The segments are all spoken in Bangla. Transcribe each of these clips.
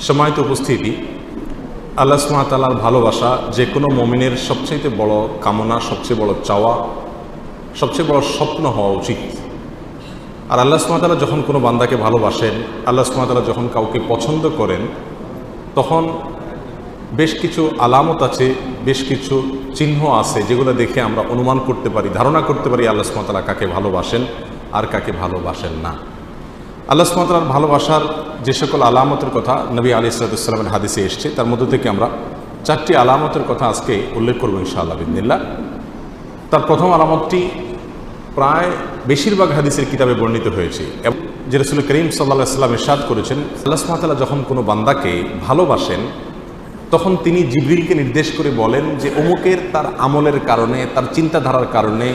সময়ত উপস্থিতি, আল্লাহ সুমাতালার ভালোবাসা যে কোনো মমিনের সবচেয়ে বড় কামনা, সবচেয়ে বড় চাওয়া, সবচেয়ে বড় স্বপ্ন হওয়া উচিত। আর আল্লাহ সুমাতালা যখন কোনো বান্দাকে ভালোবাসেন, আল্লাহ সুমাতালা যখন কাউকে পছন্দ করেন, তখন বেশ কিছু আলামত আছে, বেশ কিছু চিহ্ন আছে, যেগুলো দেখে আমরা অনুমান করতে পারি, ধারণা করতে পারি আল্লাহ সুমাতালা কাকে ভালোবাসেন আর কাকে ভালোবাসেন না। আল্লাহ সুমাতালার ভালোবাসার যে সকল আলামতের কথা নবী আলী সালামের হাদিসে এসছে, তার মধ্যে থেকে আমরা চারটি আলামতের কথা আজকে উল্লেখ করব ইনশাআল্লাহ বিদিল্লা তার প্রথম আলামতটি প্রায় বেশিরভাগ হাদিসের কিতাবে বর্ণিত হয়েছে এবং যে রসুল করিম সাল্লাহ সাল্লাম ইরশাদ করেছেন, আল্লাহ সুমাতালা যখন কোনো বান্দাকে ভালোবাসেন, তখন তিনি জিবরিলকে নির্দেশ করে বলেন যে অমুকের তার আমলের কারণে, তার চিন্তাধারার কারণে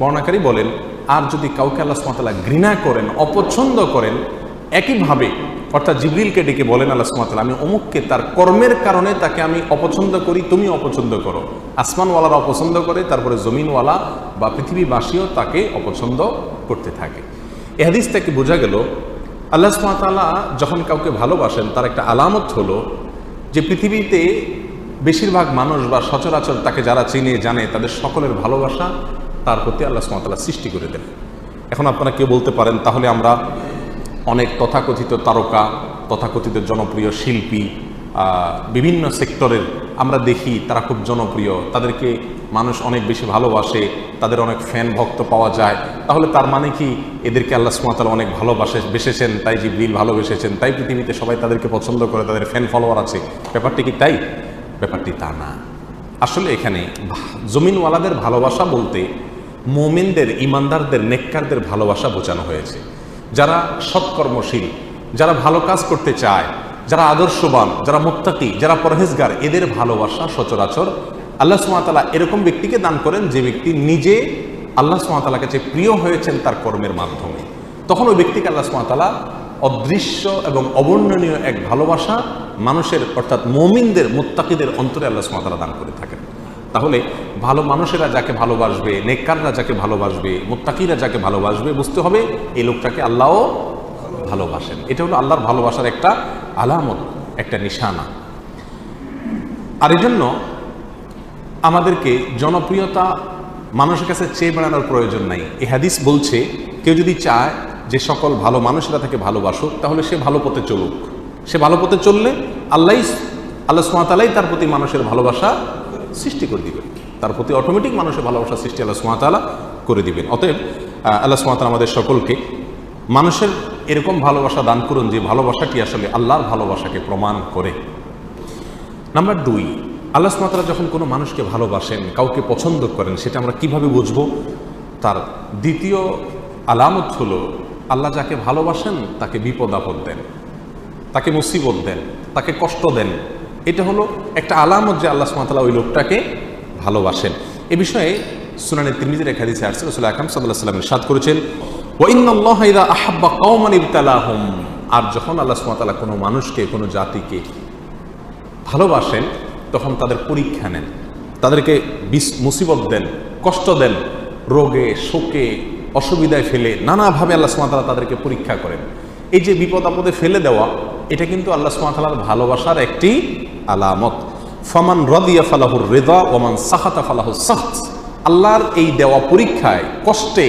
বর্ণাকারী বলেন, আর যদি কাউকে আল্লাহ সুমাতালা ঘৃণা করেন, অপছন্দ করেন, একইভাবে অর্থাৎ জিবরিলকে ডেকে বলেন আল্লাহ সুমাতালা আমি অমুককে তার কর্মের কারণে তাকে আমি অপছন্দ করি, তুমি অপছন্দ করো। আসমানওয়ালারা অপছন্দ করে, তারপরে জমিনওয়ালা বা পৃথিবীবাসীও তাকে অপছন্দ করতে থাকে। এ হাদিস থেকে বোঝা গেল, আল্লাহ সুমাতালা যখন কাউকে ভালোবাসেন, তার একটা আলামত হলো যে পৃথিবীতে বেশিরভাগ মানুষ বা সচরাচর তাকে যারা চিনে, জানে, তাদের সকলের ভালোবাসা তার প্রতি আল্লাহ সুমাতালা সৃষ্টি করে দেন। এখন আপনারা কেউ বলতে পারেন, তাহলে আমরা অনেক তথাকথিত তারকা, তথাকথিত জনপ্রিয় শিল্পী বিভিন্ন সেক্টরের আমরা দেখি, তারা খুব জনপ্রিয়, তাদেরকে মানুষ অনেক বেশি ভালোবাসে, তাদের অনেক ফ্যান ভক্ত পাওয়া যায়। তাহলে তার মানে কি? এদেরকে আল্লাহ সুমাতালা অনেক ভালোবাসে, বেসেছেন, তাই জিবরিল ভালোবেসেছেন, তাই পৃথিবীতে সবাই তাদেরকে পছন্দ করে, তাদের ফ্যান ফলোয়ার আছে। ব্যাপারটি কি তাই? ব্যাপারটি তা না। আসলে এখানে জমিনওয়ালাদের ভালোবাসা বলতে মোমিনদের, ইমানদারদের, নেককারদের ভালোবাসা বোঝানো হয়েছে। যারা সৎকর্মশীল, যারা ভালো কাজ করতে চায়, যারা আদর্শবান, যারা মুত্তাকি, যারা পরহেজগার, এদের ভালোবাসা সচরাচর আল্লাহ সুমাতালা এরকম ব্যক্তিকে দান করেন যে ব্যক্তি নিজে আল্লাহ সুমাতালার কাছে প্রিয় হয়েছেন তার কর্মের মাধ্যমে। তখন ওই ব্যক্তিকে আল্লাহ সুমাতালা অদৃশ্য এবং অবর্ণনীয় এক ভালোবাসা মানুষের, অর্থাৎ মমিনদের, মোত্তাকিদের অন্তরে আল্লাহ সুমাতালা দান করে থাকেন। তাহলে ভালো মানুষেরা যাকে ভালোবাসবে, নেককাররা যাকে ভালোবাসবে, মুত্তাকিরা যাকে ভালোবাসবে, বুঝতে হবে এই লোকটাকে আল্লাহও ভালোবাসেন। এটা হলো আল্লাহর ভালোবাসার একটা আলামত, একটা নিশানা। আর এই জন্য আমাদেরকে জনপ্রিয়তা মানুষের কাছে চেয়ে বেড়ানোর প্রয়োজন নাই। এ হাদিস বলছে, কেউ যদি চায় যে সকল ভালো মানুষেরা তাকে ভালোবাসুক, তাহলে সে ভালো পথে চলুক। সে ভালো পথে চললে আল্লাহ আল্লাহ সুমাতালাই তার প্রতি মানুষের ভালোবাসা সৃষ্টি করে দিবেন। তার প্রতি অটোমেটিক মানুষের ভালোবাসা সৃষ্টি আল্লাহ সুমাতালা করে দিবেন। অতএব আল্লাহ সুমাতালা আমাদের সকলকে মানুষের এরকম ভালোবাসা দান করুন যে ভালোবাসাটি আসলে আল্লাহর ভালোবাসাকে প্রমাণ করে। নাম্বার দুই, আল্লাহ সুমাতারা যখন কোনো মানুষকে ভালোবাসেন, কাউকে পছন্দ করেন, সেটা আমরা কীভাবে বুঝব? তার দ্বিতীয় আলামত হলো, আল্লাহ যাকে ভালোবাসেন, তাকে বিপদ আপদ দেন, তাকে মুসিবত দেন, তাকে কষ্ট দেন। এটা হলো একটা আলামত যে আল্লাহ সুমাতালা ওই লোকটাকে ভালোবাসেন। এ বিষয়ে সুনানি তিরমিজির এক হাদিসে আসছে, রসুল আকরাম সাল্লাহ সাল্লাম সাদ করেছেন ওয়াইনাল্লাহ ইদা আহাব্বা কওমান ইবতালাহুম। আর যখন আল্লাহ সুমাতালা কোনো মানুষকে, কোনো জাতিকে ভালোবাসেন, তখন তাদের পরীক্ষা নেন, তাদেরকে বিষ, মুসিবত দেন, কষ্ট দেন, রোগে, শোকে, অসুবিধায় ফেলে নানাভাবে আল্লাহ সুমাতালা তাদেরকে পরীক্ষা করেন। এই যে বিপদ আপদে ফেলে দেওয়া, এটা কিন্তু আল্লাহ সুমাতালার ভালোবাসার একটি আলামত। ফমান রদিয়া ফালাহুর রেদা ওমান সাহাতা ফালাহু সাহত আল্লাহর এই দেওয়া পরীক্ষায় কষ্টে